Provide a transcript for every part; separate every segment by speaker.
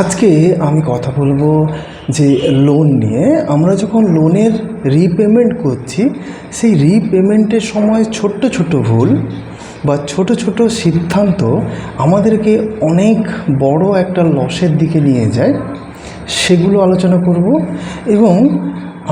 Speaker 1: আজকে আমি কথা বলব যে লোন নিয়ে। আমরা যখন লোনের রিপেমেন্ট করছি, সেই রিপেমেন্টের সময় ছোট্ট ছোট ভুল বা ছোট ছোট সিদ্ধান্ত আমাদেরকে অনেক বড় একটা লসের দিকে নিয়ে যায়, সেগুলো আলোচনা করব এবং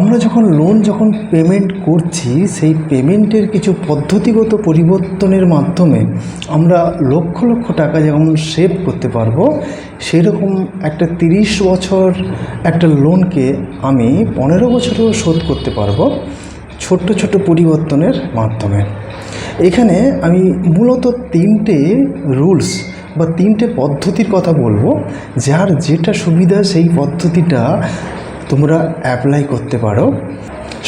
Speaker 1: আমরা যখন লোন যখন পেমেন্ট করছি, সেই পেমেন্টের কিছু পদ্ধতিগত পরিবর্তনের মাধ্যমে আমরা লক্ষ লক্ষ টাকা যেমন সেভ করতে পারব, সেরকম একটা তিরিশ বছর একটা লোনকে আমি পনেরো বছরেও শোধ করতে পারব ছোট্ট ছোট পরিবর্তনের মাধ্যমে। এখানে আমি মূলত তিনটে রুলস বা তিনটে পদ্ধতির কথা বলব, যার যেটা সুবিধা সেই পদ্ধতিটা তোমরা অ্যাপ্লাই করতে পারো।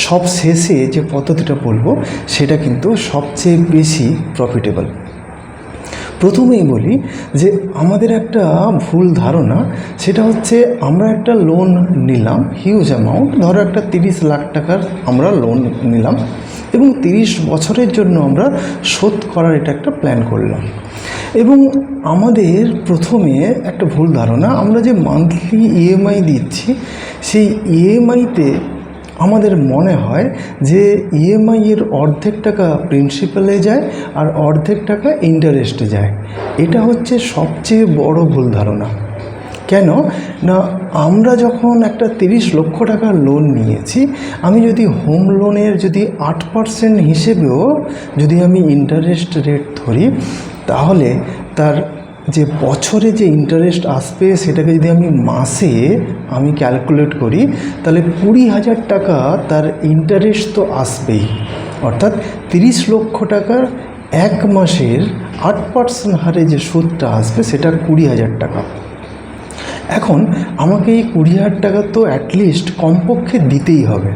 Speaker 1: সব শেষে যে পদ্ধতিটা বলব, সেটা কিন্তু সবচেয়ে বেশি প্রফিটেবল প্রথমেই বলি যে আমাদের একটা ভুল ধারণা, সেটা হচ্ছে আমরা একটা লোন নিলাম হিউজ অ্যামাউন্ট ধরো একটা তিরিশ লাখ টাকার আমরা লোন নিলাম এবং তিরিশ বছরের জন্য আমরা শোধ করার এটা একটা প্ল্যান করলাম। এবং আমাদের প্রথমে একটা ভুল ধারণা, আমরা যে মান্থলি ইএমআই দিচ্ছি, সেই ইএমআইতে আমাদের মনে হয় যে ইএমআই এর অর্ধেক টাকা প্রিন্সিপালে যায় আর অর্ধেক টাকা ইন্টারেস্টে যায়। এটা হচ্ছে সবচেয়ে বড় ভুল ধারণা। কেন? না, আমরা যখন একটা তিরিশ লক্ষ টাকার লোন নিয়েছি, আমি যদি হোম লোনের যদি আট পার্সেন্ট হিসেবেও যদি আমি ইন্টারেস্ট রেট ধরি তাহলে তার যে বছরে যে ইন্টারেস্ট আসবে সেটাকে যদি আমি মাসে আমি ক্যালকুলেট করি, তাহলে কুড়ি হাজার টাকা তার ইন্টারেস্ট তো আসবেই। অর্থাৎ তিরিশ লক্ষ টাকার এক মাসের আট পার্সেন্ট হারে যে সুদটা আসবে সেটা কুড়ি হাজার টাকা। এখন আমাকে এই কুড়ি হাজার টাকা তো অ্যাটলিস্ট কমপক্ষে দিতেই হবে।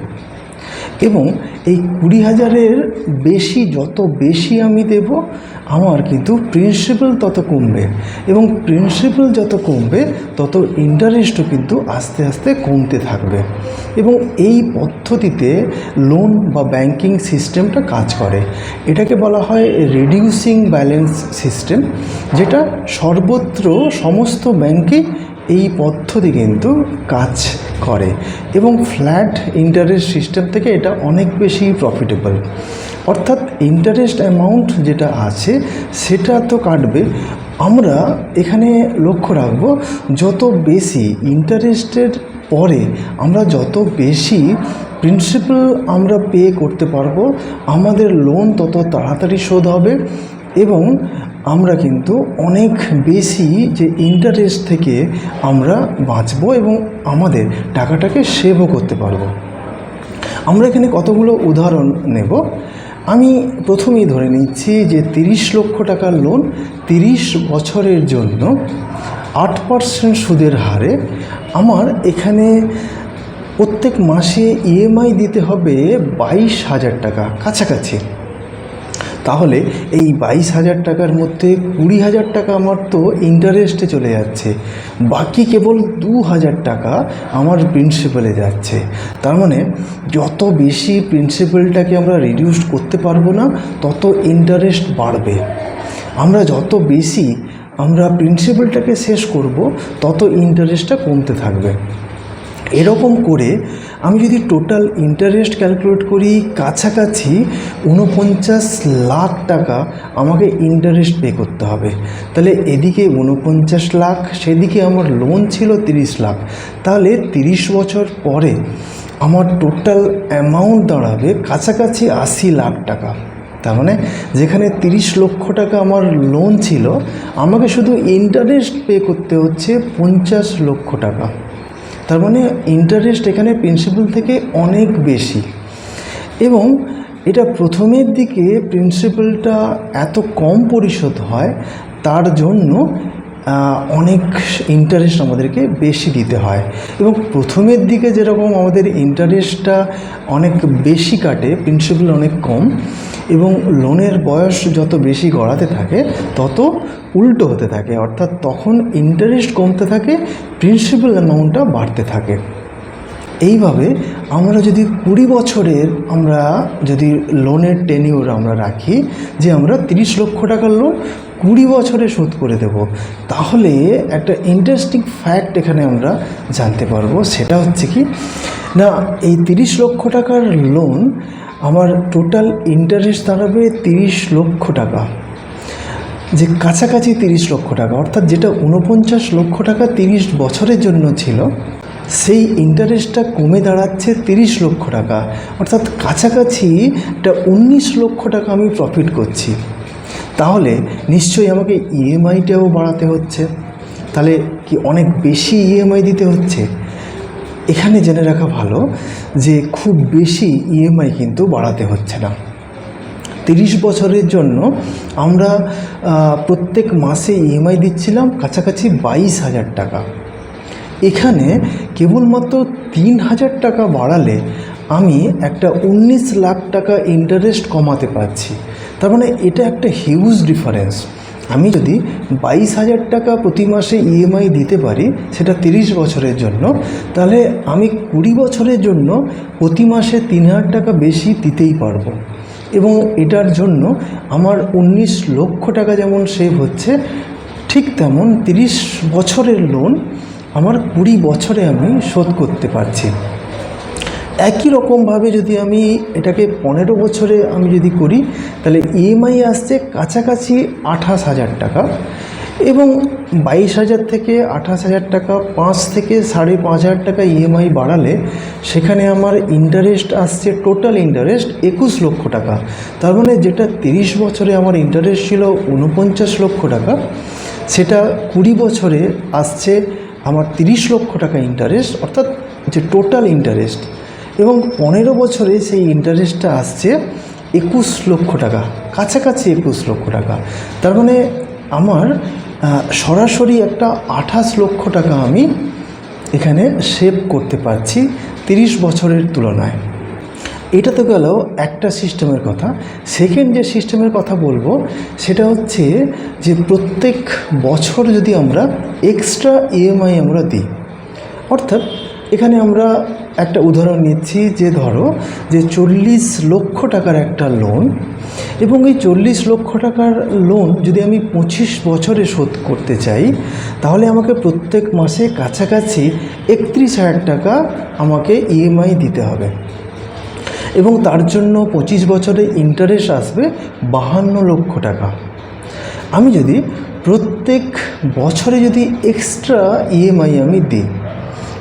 Speaker 1: এবং এই কুড়ি হাজারের বেশি, যত বেশি আমি দেব, আমার কিন্তু প্রিন্সিপাল তত কমবে। এবং প্রিন্সিপাল যত কমবে, তত ইন্টারেস্টও কিন্তু আস্তে আস্তে কমতে থাকবে। এবং এই পদ্ধতিতে লোন বা ব্যাংকিং সিস্টেমটা কাজ করে। এটাকে বলা হয় রিডিউসিং ব্যালেন্স সিস্টেম যেটা সর্বত্র সমস্ত ব্যাংকেই এই পদ্ধতি কিন্তু কাজ করে এবং ফ্ল্যাট ইন্টারেস্ট সিস্টেম থেকে এটা অনেক বেশি প্রফিটেবল অর্থাৎ ইন্টারেস্ট অ্যামাউন্ট যেটা আছে, সেটা তো কাটবে। আমরা এখানে লক্ষ্য রাখব, যত বেশি ইন্টারেস্টের পরে আমরা যত বেশি প্রিন্সিপাল আমরা পে করতে পারব, আমাদের লোন তত তাড়াতাড়ি শোধ হবে এবং আমরা কিন্তু অনেক বেশি যে ইন্টারেস্ট থেকে আমরা বাঁচবো এবং আমাদের টাকাটাকে সেভও করতে পারব। আমরা এখানে কতগুলো উদাহরণ নেব? আমি প্রথমেই ধরে নিচ্ছি যে তিরিশ লক্ষ টাকার লোন তিরিশ বছরের জন্য আট পার্সেন্ট সুদের হারে আমার এখানে প্রত্যেক মাসে ইএমআই দিতে হবে বাইশ হাজার টাকা কাছাকাছি। তাহলে এই বাইশ হাজার টাকার মধ্যে কুড়ি হাজার টাকা আমার তো ইন্টারেস্টে চলে যাচ্ছে। বাকি কেবল দু হাজার টাকা আমার প্রিন্সিপালে যাচ্ছে। তার মানে যত বেশি প্রিন্সিপালটাকে আমরা রিডিউস করতে পারব না, তত ইন্টারেস্ট বাড়বে। আমরা যত বেশি আমরা প্রিন্সিপালটাকে শেষ করব, তত ইন্টারেস্টটা কমতে থাকবে। এরকম করে আমি যদি টোটাল ইন্টারেস্ট ক্যালকুলেট করি, কাছাকাছি উনপঞ্চাশ লাখ টাকা আমাকে ইন্টারেস্ট পে করতে হবে। তাহলে এদিকে উনপঞ্চাশ লাখ, সেদিকে আমার লোন ছিল তিরিশ লাখ। তাহলে তিরিশ বছর পরে আমার টোটাল অ্যামাউন্ট দাঁড়াবে কাছাকাছি আশি লাখ টাকা। তার মানে যেখানে তিরিশ লক্ষ টাকা আমার লোন ছিল, আমাকে শুধু ইন্টারেস্ট পে করতে হচ্ছে পঞ্চাশ লক্ষ টাকা। তার মানে ইন্টারেস্ট এখানে প্রিন্সিপাল থেকে অনেক বেশি। এবং এটা প্রথমের দিকে প্রিন্সিপালটা এত কম পরিশোধ হয়, তার জন্য অনেক ইন্টারেস্ট আমাদেরকে বেশি দিতে হয়। এবং প্রথমের দিকে যেরকম আমাদের ইন্টারেস্টটা অনেক বেশি কাটে প্রিন্সিপাল অনেক কম, এবং লোনের বয়স যত বেশি গড়াতে থাকে, তত উল্টো হতে থাকে। অর্থাৎ তখন ইন্টারেস্ট কমতে থাকে প্রিন্সিপাল অ্যামাউন্টটা বাড়তে থাকে। এইভাবে আমরা যদি কুড়ি বছরের আমরা যদি লোনের টেনিউর আমরা রাখি, যে আমরা তিরিশ লক্ষ টাকার লোন কুড়ি বছরে শোধ করে দেব, তাহলে একটা ইন্টারেস্টিং ফ্যাক্ট এখানে আমরা জানতে পারব, সেটা হচ্ছে কি, না, এই তিরিশ লক্ষ টাকার লোন আমার টোটাল ইন্টারেস্ট দাঁড়াবে তিরিশ লক্ষ টাকা। যে কাছাকাছি তিরিশ লক্ষ টাকা, অর্থাৎ যেটা উনপঞ্চাশ লক্ষ টাকা তিরিশ বছরের জন্য ছিল সেই ইন্টারেস্টটা কমে দাঁড়াচ্ছে তিরিশ লক্ষ টাকা। অর্থাৎ কাছাকাছি একটা উনিশ লক্ষ টাকা আমি প্রফিট করছি। তাহলে নিশ্চয়ই আমাকে ইএমআইটাও বাড়াতে হচ্ছে। তাহলে কি অনেক বেশি ইএমআই দিতে হচ্ছে? এখানে জেনে রাখা ভালো যে খুব বেশি ইএমআই কিন্তু বাড়াতে হচ্ছে না। তিরিশ বছরের জন্য আমরা প্রত্যেক মাসে ইএমআই দিচ্ছিলাম, কাছাকাছি বাইশ হাজার টাকা। এখানে কেবলমাত্র তিন হাজার টাকা বাড়ালে আমি একটা উনিশ লাখ টাকা ইন্টারেস্ট কমাতে পারছি। তার মানে এটা একটা হিউজ ডিফারেন্স আমি যদি বাইশ হাজার টাকা প্রতি মাসে ইএমআই দিতে পারি, সেটা তিরিশ বছরের জন্য, তাহলে আমি কুড়ি বছরের জন্য প্রতি মাসে তিন হাজার টাকা বেশি দিতেই পারব। এবং এটার জন্য আমার উনিশ লক্ষ টাকা যেমন সেভ হচ্ছে, ঠিক তেমন তিরিশ বছরের লোন আমার কুড়ি বছরে আমি শোধ করতে পারছি। একই রকমভাবে যদি আমি এটাকে পনেরো বছরে আমি যদি করি, তাহলে ইএমআই আসছে কাছাকাছি আঠাশ হাজার টাকা এবং বাইশ হাজার থেকে আঠাশ হাজার টাকা, পাঁচ থেকে সাড়ে পাঁচ হাজার টাকা ইএমআই বাড়ালে সেখানে আমার ইন্টারেস্ট আসছে টোটাল ইন্টারেস্ট একুশ লক্ষ টাকা। তার মানে যেটা তিরিশ বছরে আমার ইন্টারেস্ট ছিল উনপঞ্চাশ লক্ষ টাকা, সেটা কুড়ি বছরে আসছে আমার তিরিশ লক্ষ টাকা ইন্টারেস্ট অর্থাৎ যে টোটাল ইন্টারেস্ট এবং পনেরো বছরে সেই ইন্টারেস্টটা আসছে একুশ লক্ষ টাকা, কাছাকাছি একুশ লক্ষ টাকা। তার মানে আমার সরাসরি একটা আঠাশ লক্ষ টাকা আমি এখানে সেভ করতে পারছি তিরিশ বছরের তুলনায়। এটা তো গেল একটা সিস্টেমের কথা। সেকেন্ড যে সিস্টেমের কথা বলব, সেটা হচ্ছে যে প্রত্যেক বছর যদি আমরা এক্সট্রা ইএমআই আমরা দিই, অর্থাৎ এখানে আমরা একটা উদাহরণ নিচ্ছি যে ধরো যে চল্লিশ লক্ষ টাকার একটা লোন এবং এই চল্লিশ লক্ষ টাকার লোন যদি আমি পঁচিশ বছরে শোধ করতে চাই, তাহলে আমাকে প্রত্যেক মাসে কাছাকাছি একত্রিশ হাজার টাকা আমাকে ইএমআই দিতে হবে। এবং তার জন্য পঁচিশ বছরে ইন্টারেস্ট আসবে বাহান্ন লক্ষ টাকা। আমি যদি প্রত্যেক বছরে যদি এক্সট্রা ইএমআই আমি দিই,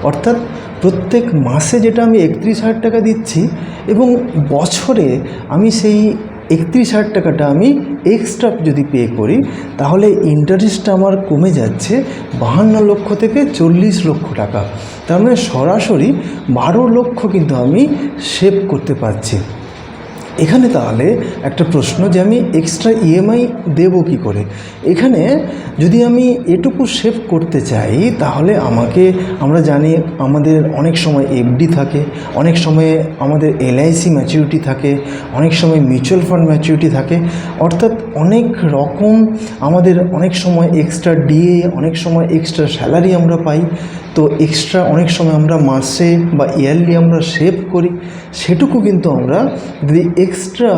Speaker 1: অর্থাৎ প্রত্যেক মাসে যেটা আমি একত্রিশ হাজার টাকা দিচ্ছি এবং বছরে আমি সেই একত্রিশ হাজার টাকাটা আমি এক্সট্রা যদি পে করি, তাহলে ইন্টারেস্টটা আমার কমে যাচ্ছে বাহান্ন লক্ষ থেকে চল্লিশ লক্ষ টাকা। তার মানে সরাসরি বারো লক্ষ কিন্তু আমি সেভ করতে পারছি। এখানে তাহলে একটা প্রশ্ন যে আমি এক্সট্রা ইএমআই দেবো কী করে? এখানে যদি আমি এটুকু সেভ করতে চাই, তাহলে আমাকে, আমরা জানি আমাদের অনেক সময় এফডি থাকে, অনেক সময় আমাদের এলআইসি ম্যাচিউরিটি থাকে, অনেক সময় মিউচুয়াল ফান্ড ম্যাচিউরিটি থাকে। অর্থাৎ অনেক রকম আমাদের অনেক সময় এক্সট্রা ডিএ অনেক সময় এক্সট্রা স্যালারি আমরা পাই। তো এক্সট্রা অনেক সময় আমরা মাসে বা ইয়ারলি আমরা সেভ করি, সেটুকু কিন্তু আমরা যদি এক্সট্রা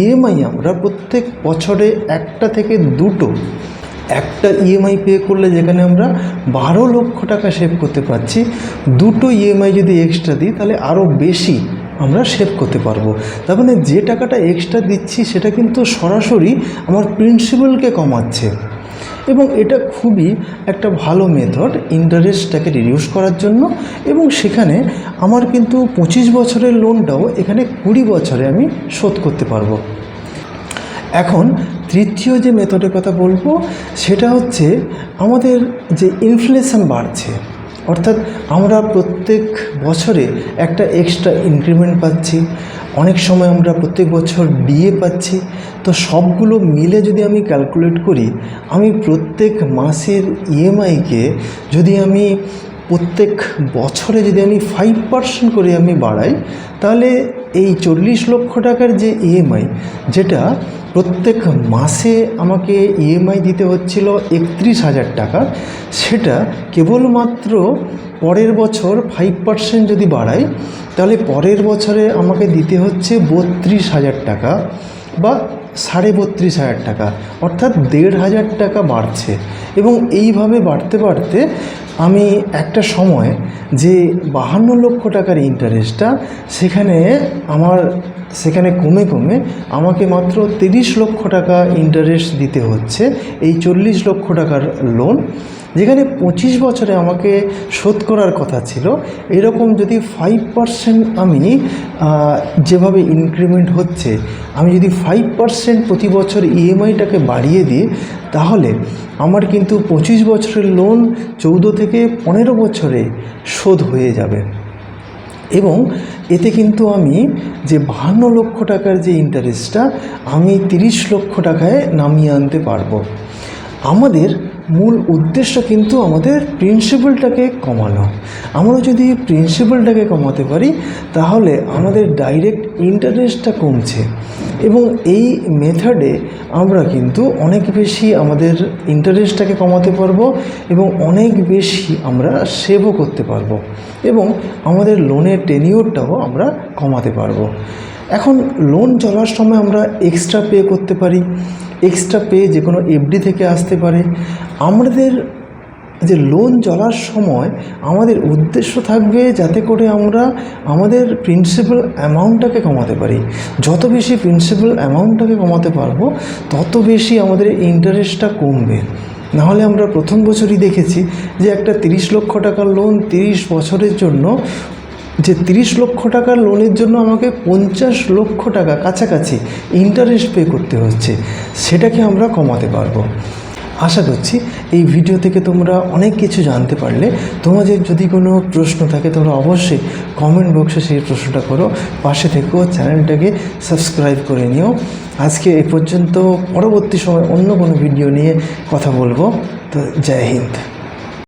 Speaker 1: ইএমআই আমরা প্রত্যেক বছরে একটা থেকে দুটো, একটা ইএমআই পে করলে যেখানে আমরা বারো লক্ষ টাকা সেভ করতে পারছি, দুটো ইএমআই যদি এক্সট্রা দিই তাহলে আরও বেশি আমরা সেভ করতে পারব। তার মানে যে টাকাটা এক্সট্রা দিচ্ছি সেটা কিন্তু সরাসরি আমার প্রিন্সিপালকে কমাচ্ছে। এবং এটা খুবই একটা ভালো মেথড ইন্টারেস্টটাকে রিডিউস করার জন্য এবং সেখানে আমার কিন্তু পঁচিশ বছরের লোনটাও এখানে কুড়ি বছরে আমি শোধ করতে পারব। এখন তৃতীয় যে মেথডের কথা বলব, সেটা হচ্ছে আমাদের যে ইনফ্লেশন বাড়ছে, অর্থাৎ আমরা প্রত্যেক বছরে একটা এক্সট্রা ইনক্রিমেন্ট পাচ্ছি। অনেক সময় আমরা প্রত্যেক বছর ডিএ পাচ্ছি, তো সবগুলো মিলে যদি আমি ক্যালকুলেট করি, আমি প্রত্যেক মাসের ইএমআইকে যদি আমি প্রত্যেক বছরে যদি আমি ফাইভ পার্সেন্ট করে আমি বাড়াই, তাহলে এই চল্লিশ লক্ষ টাকার যে ইএমআই যেটা প্রত্যেক মাসে আমাকে ইএমআই দিতে হচ্ছিল একত্রিশ হাজার টাকা, সেটা কেবলমাত্র পরের বছর ফাইভ পার্সেন্ট যদি বাড়াই, তাহলে পরের বছরে আমাকে দিতে হচ্ছে বত্রিশ হাজার টাকা বা সাড়ে বত্রিশ হাজার টাকা, অর্থাৎ দেড় হাজার টাকা বাড়ছে। এবং এইভাবে বাড়তে বাড়তে আমি একটা সময় যে বাহান্ন লক্ষ টাকার ইন্টারেস্টটা সেখানে আমার, সেখানে কমে কমে আমাকে মাত্র তিরিশ লক্ষ টাকা ইন্টারেস্ট দিতে হচ্ছে। এই চল্লিশ লক্ষ টাকার লোন যেখানে পঁচিশ বছরে আমাকে শোধ করার কথা ছিল, এরকম যদি ফাইভ পার্সেন্ট আমি যেভাবে ইনক্রিমেন্ট হচ্ছে, আমি যদি ফাইভ পার্সেন্ট প্রতি বছর ইএমআইটাকে বাড়িয়ে দিই, তাহলে আমার কিন্তু পঁচিশ বছরের লোন চৌদ্দ থেকে পনেরো বছরে শোধ হয়ে যাবে। এবং এতে কিন্তু আমি যে বাহান্ন লক্ষ টাকার যে ইন্টারেস্টটা আমি তিরিশ লক্ষ টাকায় নামিয়ে আনতে পারব। আমাদের মূল উদ্দেশ্য কিন্তু আমাদের প্রিন্সিপালটাকে কমানো। আমরা যদি প্রিন্সিপালটাকে কমাতে পারি, তাহলে আমাদের ডাইরেক্ট ইন্টারেস্টটা কমছে। এবং এই মেথডে আমরা কিন্তু অনেক বেশি আমাদের ইন্টারেস্টটাকে কমাতে পারব এবং অনেক বেশি আমরা সেভও করতে পারব এবং আমাদের লোনের টেনিওরটাও আমরা কমাতে পারব। এখন লোন চলার সময় আমরা এক্সট্রা পে করতে পারি। এক্সট্রা পে যে কোনো এফডি থেকে আসতে পারে। আমাদের যে লোন চলার সময় আমাদের উদ্দেশ্য থাকবে যাতে করে আমরা আমাদের প্রিন্সিপাল অ্যামাউন্টটাকে কমাতে পারি। যত বেশি প্রিন্সিপাল অ্যামাউন্টটাকে কমাতে পারব, তত বেশি আমাদের ইন্টারেস্টটা কমবে। নাহলে আমরা প্রথম বছরই দেখেছি যে একটা তিরিশ লক্ষ টাকার লোন তিরিশ বছরের জন্য যে তিরিশ লক্ষ টাকার লোনের জন্য আমাকে পঞ্চাশ লক্ষ টাকা কাছাকাছি ইন্টারেস্ট পে করতে হচ্ছে, সেটাকে আমরা কমাতে পারব। আশা করছি এই ভিডিও থেকে তোমরা অনেক কিছু জানতে পারলে। তোমাদের যদি কোনো প্রশ্ন থাকে, তোমরা অবশ্যই কমেন্ট বক্সে সেই প্রশ্নটা করো। পাশে থেকেও চ্যানেলটাকে সাবস্ক্রাইব করে নিও। আজকে এ পর্যন্ত পরবর্তী সময় অন্য কোনো ভিডিও নিয়ে কথা বলব। তো জয় হিন্দ।